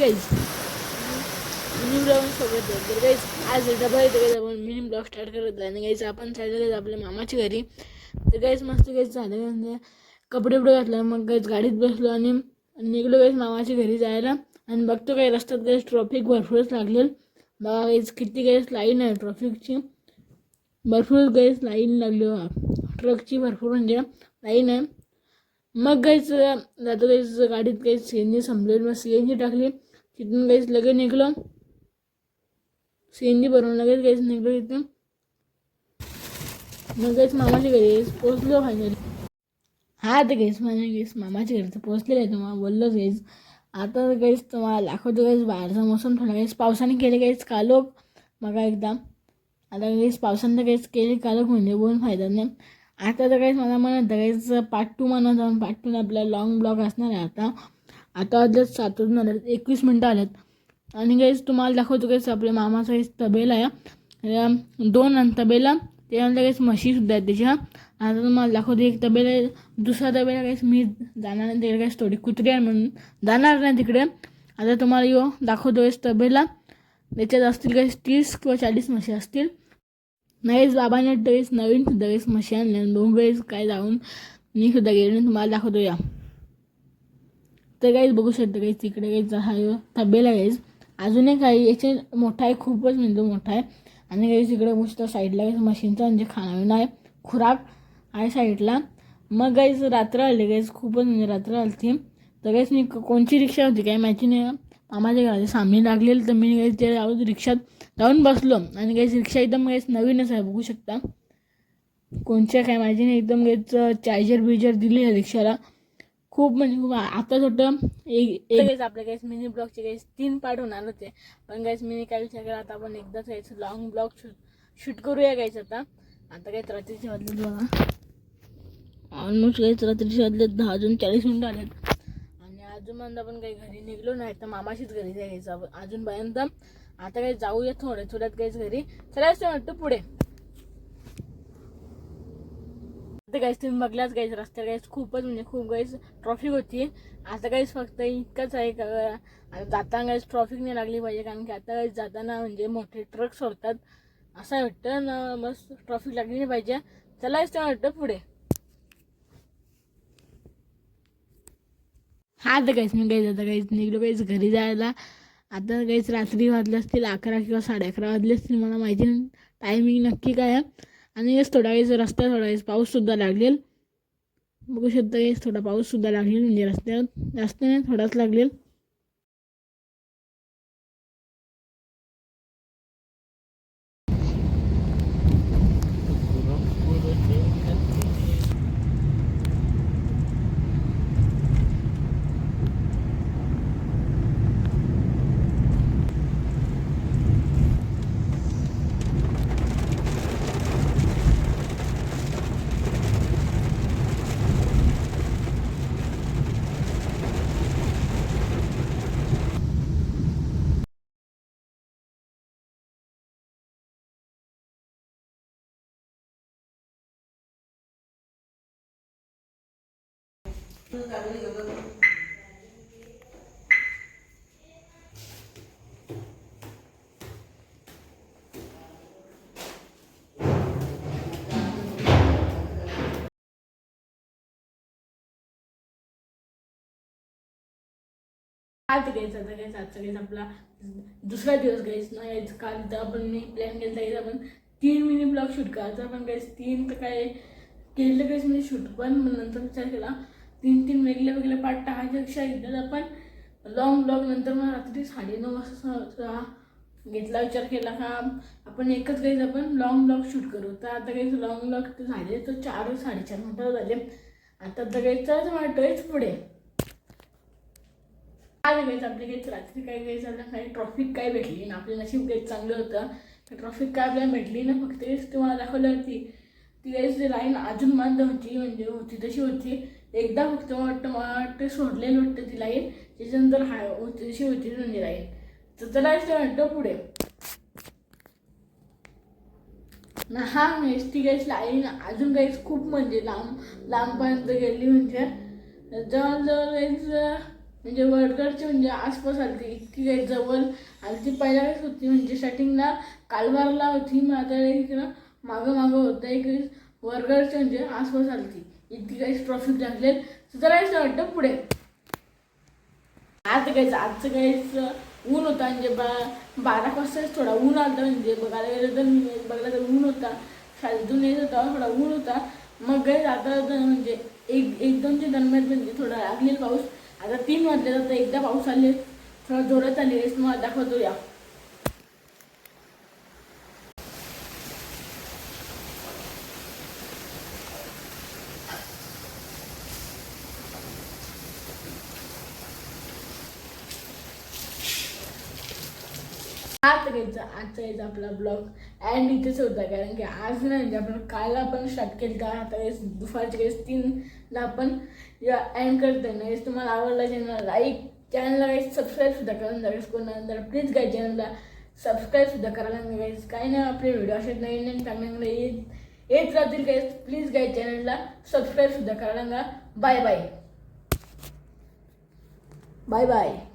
Guys mini blog सोबत तर guys आज डबा येतो गाईज आपण मिनी ब्लॉग स्टार्ट करत आहे आणि गाईज आपण चाललो गाईज आपल्या मामाच्या घरी. तर गाईज मस्त गाईज झालं म्हणजे कपडे उपडे घातलं मग गाईज गाडीत बसलो आणि निघलो गाईज मामाच्या घरी जायला. आणि बघतो काही रस्त्यात गाईज ट्रॉफिक भरपूरच लागलेल. बघा गाईज किती गाईज लाईन आहे ट्रॉफिकची भरपूर गाईज लाईन लागली बघा. ट्रकची भरपूर म्हणजे लाईन आहे. मग गाईज जातो गाईज गाडीत काही सी एन जी संपलेली. मग सी एन जी टाकली. तिथून काहीच लगेच निघलो. सीएनजी भरून लगेच गाईच निघलो तिथून मग गाईच मामाच्या घरी पोचलो फायनली हा तर गाईस माझ्या गाईस मामाच्या घरी तर पोचलेलं आहे तुम्हाला बोललोच गाईस आता काहीच तुम्हाला दाखवतो गाईस बाहेरचा मोसम. थोडा काहीच पावसाने केले काहीच कालोख बघा एकदा. आता काहीच पावसानं काहीच केली कालक म्हणजे बोलून फायदा नाही. आता तर काहीच मला म्हणत काहीच पार्ट टू म्हणत पार्ट टू आपला लॉंग ब्लॉग असणार आहे आता. आता अर्ध्यात सात वाजून एकवीस मिनटं आल्यात. आणि काहीच तुम्हाला दाखवतो काहीच आपल्या मामाचा काहीच तबेला आहे. दोन आणि तबेला त्यानंतर काहीच म्हशीसुद्धा आहेत त्याच्या. आता तुम्हाला दाखवतो एक तबेला दुसरा तबेला काहीच मी जाणार नाही तिकडे काहीच थोडी कुत्री आहे म्हणून जाणार नाही तिकडे. आता तुम्हाला यो दाखवतो काहीच तबेला. त्याच्यात असतील काही तीस किंवा चाळीस म्हशी असतील. नाहीच बाबाने ड्रेस नवीन सुद्धा काही म्हशी आणल्या बघू वेळेस काय जाऊन मी सुद्धा गेलो आणि तुम्हाला दाखवतो या. तर काहीच बघू शकता काही तिकडे काही हा तब्येला तबेला काहीच काही याचे मोठा आहे खूपच म्हणजे मोठा आहे. आणि काही तिकडे मस्त साईडला काही मशीनचा म्हणजे खाणं आहे खुराक आहे साईडला मग काहीच रात्र आली काहीच खूपच म्हणजे रात्र आली ती तर काहीच मी कोणची रिक्षा होती काही माहिती नाही. मामाच्या घराच्या सामने लागलेली तर मी काही ते रिक्षात जाऊन बसलो. आणि काहीच रिक्षा एकदम काहीच नवीनच आहे बघू शकता. कोणच्या काय माहिती नाही एकदम काहीच चार्जर बिजर दिली आहे रिक्षाला. खूप म्हणजे खूप आता छोटं एक एक आपल्या काहीच मिनी ब्लॉगचे काही तीन पार्ट होणार होते. पण काहीच मिनी काय विचार केला आता आपण एकदाच काहीच लॉंग ब्लॉग शूट शूट करूया काहीच आता. आता काही रात्रीचे वाजले बघा. ऑलमोस्ट काहीच रात्रीचे वाजले दहा अजून चाळीस मिनिटं आलेत. आणि अजून आपण काही घरी निघलो नाही तर मामाशीच घरी जायचं. अजून अजूनपर्यंत आता काही जाऊया थोड्या थोड्यात काहीच घरी. चला वाटतं पुढे. आता काहीच तुम्ही बघलाच गाईस रस्त्यावर गाईस खूपच म्हणजे खूप गाईस ट्रॉफिक होती. आता काहीच फक्त इतकंच आहे का जाताना गाईस ट्रॉफिक नाही लागली पाहिजे कारण की आता गाईस जाताना म्हणजे मोठे ट्रक सोडतात. असं वाटतं ना बस ट्रॉफिक लागली नाही पाहिजे. चला ते वाटतं पुढे. हा तर काहीच मी काहीच आता काहीच निघलो काहीच घरी जायला. आता काहीच रात्री वाजले असतील अकरा किंवा साडे अकरा वाजले असतील मला माहिती नाही. टायमिंग नक्की काय आहे? आणि हेच थोडा वेळेस रस्ता थोडा वेळेस पाऊससुद्धा लागेल बघू शकता हेच थोडा पाऊससुद्धा लागेल म्हणजे रस्त्यावर. रस्त्याने नाही थोडाच लागेल आज घ्यायचा आता घ्यायचा आजचा घ्यायचा आपला दुसरा दिवस घ्यायचा नाही काल तर आपण मी प्लॅन केला तर आपण. तीन मिनी ब्लॉग शूट करायचा. पण काहीच तीन तर काय केलं काहीच म्हणजे शूट पण नंतर विचार केला. तीन तीन वेगळे वेगळे पार्ट टाकायच्यापेक्षा एकदाच आपण लॉंग ब्लॉग नंतर मग रात्री साडेनऊ वाजता घेतला विचार केला का आपण एकच काहीच आपण लॉंग ब्लॉग शूट करू. तर आता काही लॉंग ब्लॉग झाले तर चार साडेचार मिनटं झाले. आता तर काही चल वाटतोयच पुढे. काय बघायचं आपल्या काहीच रात्री काय काही झालं काही ट्रॉफिक काय भेटली ना आपलं नशीब काही चांगलं होतं. ट्रॉफिक काय आपल्याला भेटली ना फक्त तेच तुम्हाला दाखवलं होती. ती काहीच लाईन अजून बंद होती म्हणजे होती तशी होती. एकदा फक्त वाटतं मला वाटतं सोडलेलं वाटतं ती लाईन त्याच्यानंतर हाय होती तशी होती म्हणजे लाईन तर त्याला असं वाटतं पुढे. ना हा मेस ती काहीच लाईन अजून काहीच खूप म्हणजे लांब लांबपर्यंत गेली म्हणजे. जवळजवळ काहीच म्हणजे वरगडची म्हणजे आसपास आलती. इतकी काही जवळ आलती. पहिल्या वेळेस होती म्हणजे स्टार्टिंगला कालवारला होती. मग आता इकडं मागं मागं होतं एक वरगडची म्हणजे आसपास आलती. इतकी काही प्रॉफिट लागले तर वाटतं पुढे. आज काहीच आजचं काहीच ऊन होता म्हणजे बा बारा वाजताच थोडा ऊन आलं म्हणजे बघायला गेलं तर बघायला तर ऊन होता. शाळेतून येत होता थोडा ऊन होता. मग काही आता म्हणजे एक एक दोनच्या दरम्यान म्हणजे थोडा लागलेला पाऊस. आता तीन वाजले तर एकदा पाऊस आले थोडा जोरात आले मग दाखवतो या. आज घ्यायचा आजचा यायचा आपला ब्लॉग अँड इथेच होता कारण की आज नाही म्हणजे आपण काल आपण स्टार्ट केलं का आता वेळेस दुपारच्या वेळेस तीनला आपण अँड करतो ना वेळेस तुम्हाला आवडला चॅनल लाईक चॅनलला काही सबस्क्राईब सुद्धा करून जावेस कोणानंतर प्लीज काय चॅनलला सबस्क्राईब सुद्धा करायला नाही काही नाही आपले व्हिडिओ असे नवीन नवीन चांगले येत येत राहतील काही प्लीज काय चॅनलला सबस्क्राईब सुद्धा करायला बाय बाय बाय बाय